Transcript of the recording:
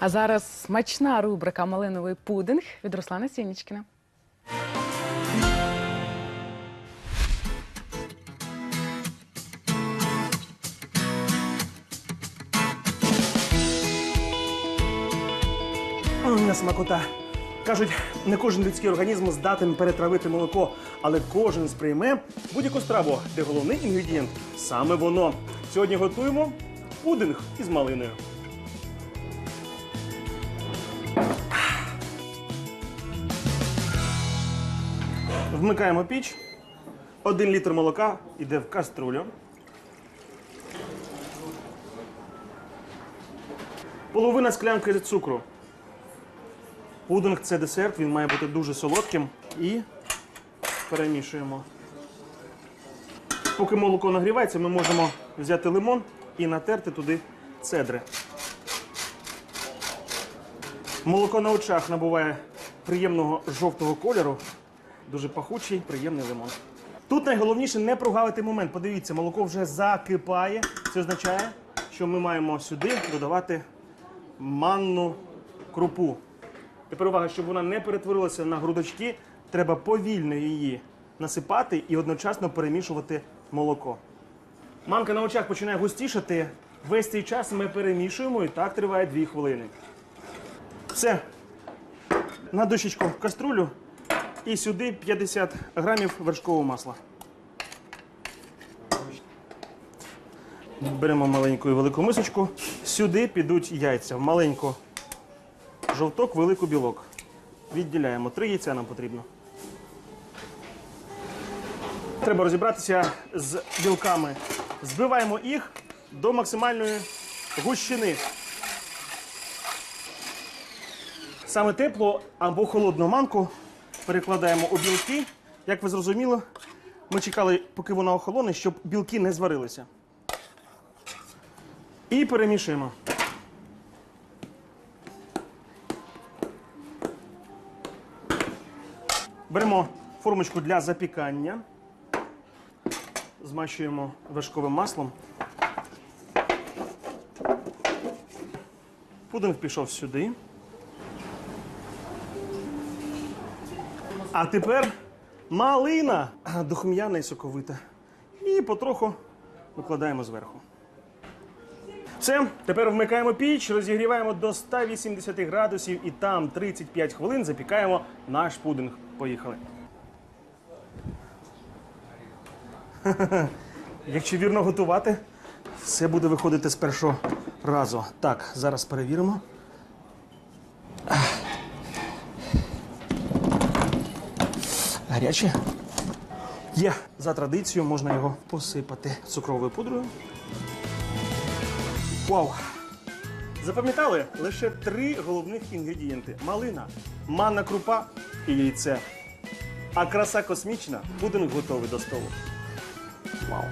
А зараз смачна рубрика Малиновий пудинг від Руслана Сінічкіна. М, Смакота. Кажуть, не кожен людський організм здатен перетравити молоко, але кожен сприйме будь-яку страву, де головний інгредієнт саме воно. Сьогодні готуємо пудинг із малиною. Вмикаємо піч. Один літр молока йде в каструлю. Половина склянки цукру. Пудинг це десерт, він має бути дуже солодким. І перемішуємо. Поки молоко нагрівається, ми можемо взяти лимон і натерти туди цедри. Молоко на очах набуває приємного жовтого кольору. Дуже пахучий, приємний лимон. Тут найголовніше не прогавити момент. Подивіться, молоко вже закипає. Це означає, що ми маємо сюди додавати манну крупу. Тепер увага, щоб вона не перетворилася на грудочки, треба повільно її насипати і одночасно перемішувати молоко. Манка на очах починає густішати. Весь цей час ми перемішуємо і так триває 2 хвилини. Все. На дощечку каструлю і сюди 50 грамів вершкового масла. Беремо маленьку і велику мисочку. Сюди підуть яйця. В маленьку жовток, велику білок. Відділяємо. Три яйця нам потрібно. Треба розібратися з білками. Збиваємо їх до максимальної гущини. Саме теплу або холодну манку перекладаємо у білки. Як ви зрозуміли, ми чекали, поки вона охолоне, щоб білки не зварилися. І перемішуємо. Беремо формочку для запікання, змащуємо вершковим маслом. Пудинг пішов сюди. А тепер малина духм'яна і соковита. І потроху викладаємо зверху. Все, тепер вмикаємо піч, розігріваємо до 180 градусів і там 35 хвилин запікаємо наш пудинг. Поїхали. Якщо вірно готувати, все буде виходити з першого разу. Так, зараз перевіримо. Гаряче. Є. За традицією можна його посипати цукровою пудрою. Вау! Запам'ятали лише три головних інгредієнти: малина, манна крупа і яйце. А краса космічна, пудинг готовий до столу. Вау!